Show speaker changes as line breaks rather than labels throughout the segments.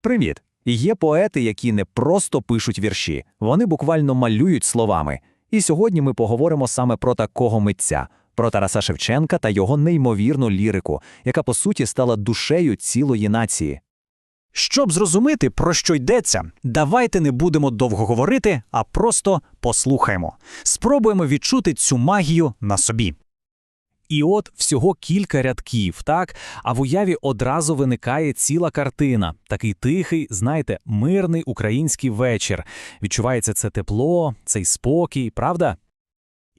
Привіт! Є поети, які не просто пишуть вірші, вони буквально малюють словами. І сьогодні ми поговоримо саме про такого митця, про Тараса Шевченка та його неймовірну лірику, яка по суті стала душею цілої нації.
Щоб зрозуміти, про що йдеться, давайте не будемо довго говорити, а просто послухаємо. Спробуємо відчути цю магію на собі.
І от всього кілька рядків, так? А в уяві одразу виникає ціла картина. Такий тихий, знаєте, мирний український вечір. Відчувається це тепло, цей спокій, правда?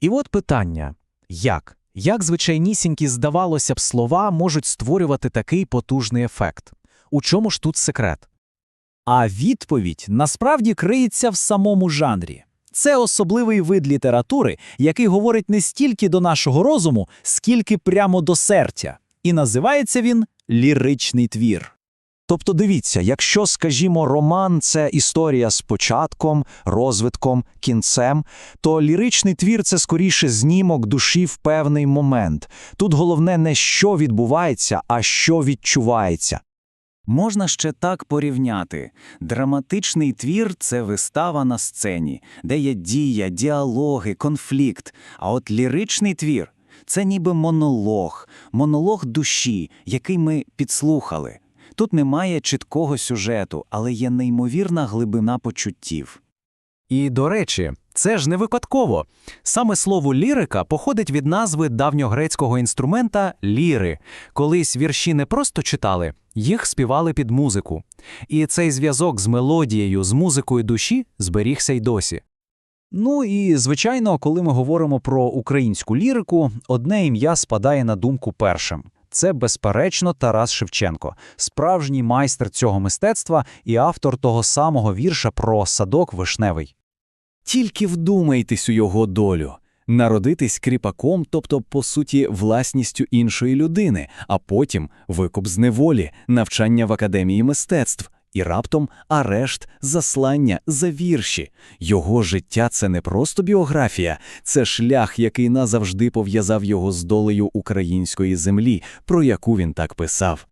І от питання: як? Як звичайнісінькі, здавалося б, слова можуть створювати такий потужний ефект? У чому ж тут секрет?
А відповідь насправді криється в самому жанрі. Це особливий вид літератури, який говорить не стільки до нашого розуму, скільки прямо до серця. І називається він ліричний твір.
Тобто дивіться, якщо, скажімо, роман це історія з початком, розвитком, кінцем, то ліричний твір це скоріше знімок душі в певний момент. Тут головне не що відбувається, а що відчувається.
Можна ще так порівняти. Драматичний твір це вистава на сцені, де є дія, діалоги, конфлікт. А от ліричний твір це ніби монолог, монолог душі, який ми підслухали. Тут немає чіткого сюжету, але є неймовірна глибина почуттів.
І, до речі, це ж не випадково. Саме слово лірика походить від назви давньогрецького інструмента ліри. Колись вірші не просто читали, їх співали під музику. І цей зв'язок з мелодією, з музикою душі зберігся й досі.
Ну і, звичайно, коли ми говоримо про українську лірику, одне ім'я спадає на думку першим. Це, безперечно, Тарас Шевченко, справжній майстер цього мистецтва і автор того самого вірша про садок вишневий.
Тільки вдумайтесь у його долю. Народитись кріпаком, тобто, по суті, власністю іншої людини, а потім викуп з неволі, навчання в академії мистецтв, і раптом арешт, заслання за вірші. Його життя це не просто біографія, це шлях, який назавжди пов'язав його з долею української землі, про яку він так писав.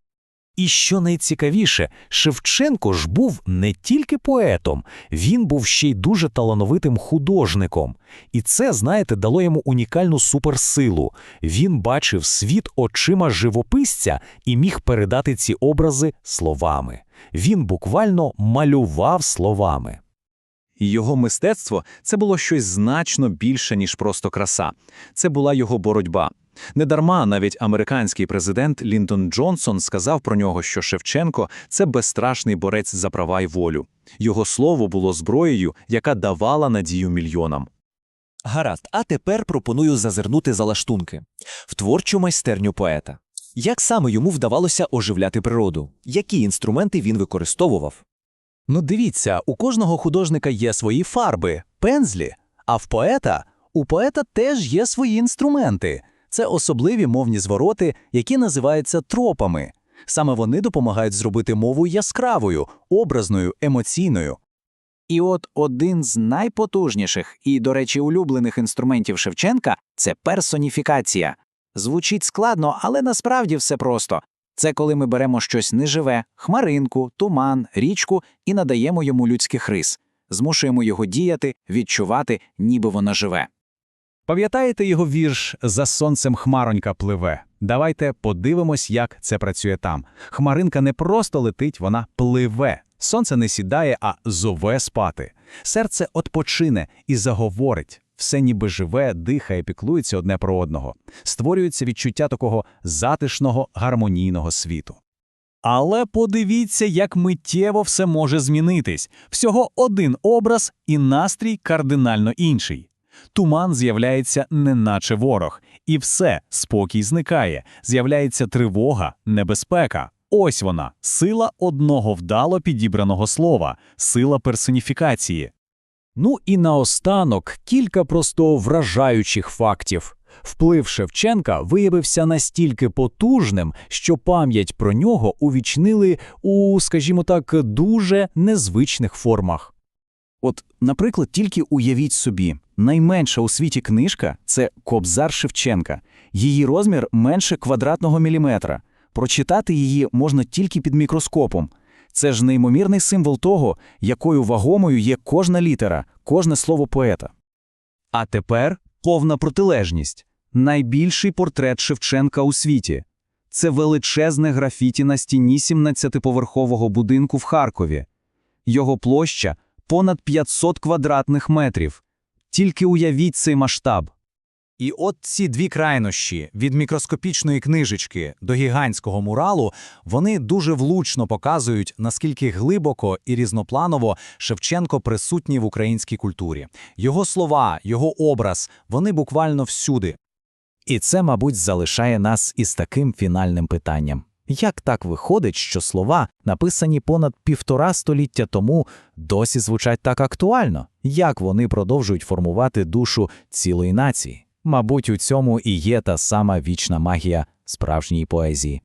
І що найцікавіше, Шевченко ж був не тільки поетом, він був ще й дуже талановитим художником. І це, знаєте, дало йому унікальну суперсилу. Він бачив світ очима живописця і міг передати ці образи словами. Він буквально малював словами.
Його мистецтво це було щось значно більше, ніж просто краса. Це була його боротьба. Недарма навіть американський президент Ліндон Джонсон сказав про нього, що Шевченко це безстрашний борець за права й волю. Його слово було зброєю, яка давала надію мільйонам.
Гаразд, а тепер пропоную зазирнути за лаштунки в творчу майстерню поета. Як саме йому вдавалося оживляти природу? Які інструменти він використовував?
Ну дивіться, у кожного художника є свої фарби, пензлі, а в поета у поета теж є свої інструменти. Це особливі мовні звороти, які називаються тропами. Саме вони допомагають зробити мову яскравою, образною, емоційною.
І от один з найпотужніших і, до речі, улюблених інструментів Шевченка це персоніфікація. Звучить складно, але насправді все просто. Це коли ми беремо щось неживе, хмаринку, туман, річку і надаємо йому людських рис, змушуємо його діяти, відчувати, ніби воно живе.
Пам'ятаєте його вірш За сонцем хмаронька пливе? Давайте подивимось, як це працює там. Хмаринка не просто летить, вона пливе. Сонце не сідає, а зове спати. Серце отпочине і заговорить. Все ніби живе, дихає, піклується одне про одного. Створюється відчуття такого затишного, гармонійного світу. Але подивіться, як миттєво все може змінитись. Всього один образ і настрій кардинально інший. Туман з'являється неначе ворог, і все, спокій зникає, з'являється тривога, небезпека. Ось вона, сила одного вдало підібраного слова, сила персоніфікації. Ну і наостанок кілька просто вражаючих фактів. Вплив Шевченка виявився настільки потужним, що пам'ять про нього увічнили у, скажімо так, дуже незвичних формах. От, наприклад, тільки уявіть собі, найменша у світі книжка це Кобзар Шевченка. Її розмір менше квадратного міліметра. Прочитати її можна тільки під мікроскопом.
Це ж неймовірний символ того, якою вагомою є кожна літера, кожне слово поета. А тепер повна протилежність. Найбільший портрет Шевченка у світі. Це величезне графіті на стіні 17-поверхового будинку в Харкові. Його площа – понад 500 квадратних метрів. Тільки уявіть цей масштаб.
І от ці дві крайнощі від мікроскопічної книжечки до гігантського муралу, вони дуже влучно показують, наскільки глибоко і різнопланово Шевченко присутній в українській культурі. Його слова, його образ, вони буквально всюди. І це, мабуть, залишає нас із таким фінальним питанням. Як так виходить, що слова, написані понад півтора століття тому, досі звучать так актуально? Як вони продовжують формувати душу цілої нації? Мабуть, у цьому і є та сама вічна магія справжньої поезії.